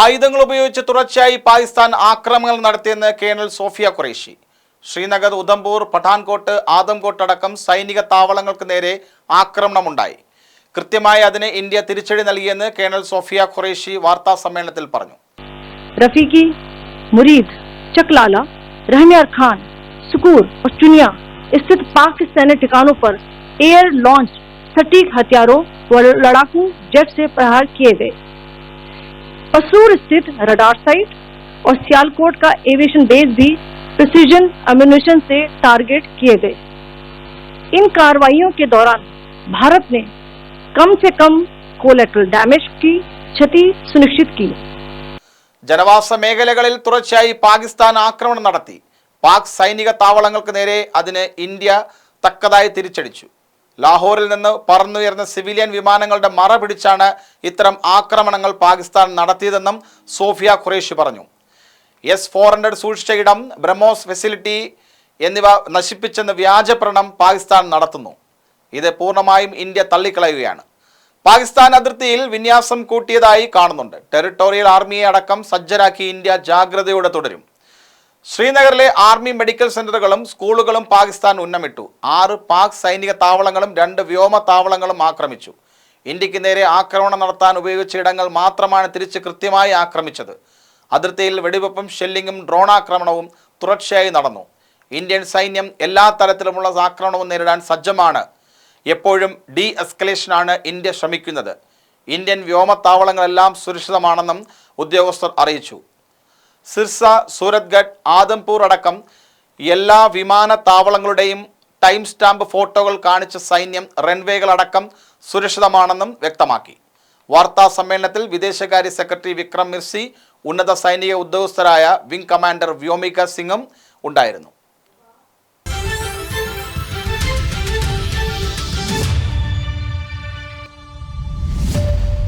ആയുധങ്ങൾ ഉപയോഗിച്ച് തുടർച്ചയായി പാകിസ്ഥാൻ ആക്രമണങ്ങൾ നടത്തിയെന്ന് കേണൽ സോഫിയ ഖുറേഷി ശ്രീനഗർ ഉധംപൂർ പഠാൻകോട്ട് ആദംകോട്ട് അടക്കം സൈനിക താവളങ്ങൾക്ക് നേരെ ആക്രമണമുണ്ടായി കൃത്യമായി അതിന് ഇന്ത്യ തിരിച്ചടി നൽകിയെന്ന് കേണൽ സോഫിയ ഖുറേഷി വാർത്താ സമ്മേളനത്തിൽ പറഞ്ഞു रफीकी मुरीद चकलाला रहनियार खान सुकूर और चुनिया स्थित पाक सैन्य ठिकानों पर एयर लॉन्च सटीक हथियारों व लड़ाकू जेट से प्रहार किए गए पसूर स्थित रडार साइट और सियालकोट का एविएशन बेस भी प्रिसीजन अम्यूनिशन से टारगेट किए गए इन कार्रवाइयों के दौरान भारत ने कम से कम कोलेट्रल डैमेज की क्षति सुनिश्चित की ജനവാസ മേഖലകളിൽ തുടർച്ചയായി പാകിസ്ഥാൻ ആക്രമണം നടത്തി പാക് സൈനിക താവളങ്ങൾക്ക് നേരെ അതിന് ഇന്ത്യ തക്കതായി തിരിച്ചടിച്ചു ലാഹോറിൽ നിന്ന് പറന്നുയർന്ന സിവിലിയൻ വിമാനങ്ങളുടെ മറ പിടിച്ചാണ് ഇത്തരം ആക്രമണങ്ങൾ പാകിസ്ഥാൻ നടത്തിയതെന്നും സോഫിയ ഖുറേഷി പറഞ്ഞു. എസ് ഫോർ ഹൺഡ്രഡ് സൂക്ഷിച്ച ഇടം ബ്രഹ്മോസ് ഫെസിലിറ്റി എന്നിവ നശിപ്പിച്ചെന്ന് വ്യാജപ്രണം പാകിസ്ഥാൻ നടത്തുന്നു. ഇത് പൂർണമായും ഇന്ത്യ തള്ളിക്കളയുകയാണ്. പാകിസ്ഥാൻ അതിർത്തിയിൽ വിന്യാസം കൂട്ടിയതായി കാണുന്നുണ്ട്. ടെറിട്ടോറിയൽ ആർമിയെ അടക്കം സജ്ജരാക്കി ഇന്ത്യ ജാഗ്രതയോടെ തുടരും. ശ്രീനഗറിലെ ആർമി മെഡിക്കൽ സെന്ററുകളും സ്കൂളുകളും പാകിസ്ഥാൻ ഉന്നമിട്ടു. ആറ് പാക് സൈനിക താവളങ്ങളും രണ്ട് വ്യോമ താവളങ്ങളും ആക്രമിച്ചു. ഇന്ത്യയ്ക്ക് നേരെ ആക്രമണം നടത്താൻ ഉപയോഗിച്ച ഇടങ്ങൾ മാത്രമാണ് തിരിച്ച് കൃത്യമായി ആക്രമിച്ചത്. അതിർത്തിയിൽ വെടിവെപ്പും ഷെല്ലിങ്ങും ഡ്രോണാക്രമണവും തുടർച്ചയായി നടന്നു. ഇന്ത്യൻ സൈന്യം എല്ലാ തരത്തിലുമുള്ള ആക്രമണവും നേരിടാൻ സജ്ജമാണ്. എപ്പോഴും ഡി എസ്കലേഷനാണ് ഇന്ത്യ ശ്രമിക്കുന്നത്. ഇന്ത്യൻ വ്യോമത്താവളങ്ങളെല്ലാം സുരക്ഷിതമാണെന്നും ഉദ്യോഗസ്ഥർ അറിയിച്ചു. സിർസ സൂരത്ഗഡ് ആദംപൂർ അടക്കം എല്ലാ വിമാനത്താവളങ്ങളുടെയും ടൈം സ്റ്റാമ്പ് ഫോട്ടോകൾ കാണിച്ച സൈന്യം റൺവേകളടക്കം സുരക്ഷിതമാണെന്നും വ്യക്തമാക്കി. വാർത്താ സമ്മേളനത്തിൽ വിദേശകാര്യ സെക്രട്ടറി വിക്രം മിർസി ഉന്നത സൈനിക ഉദ്യോഗസ്ഥരായ വിംഗ് കമാൻഡർ വ്യോമിക സിംഗും ഉണ്ടായിരുന്നു.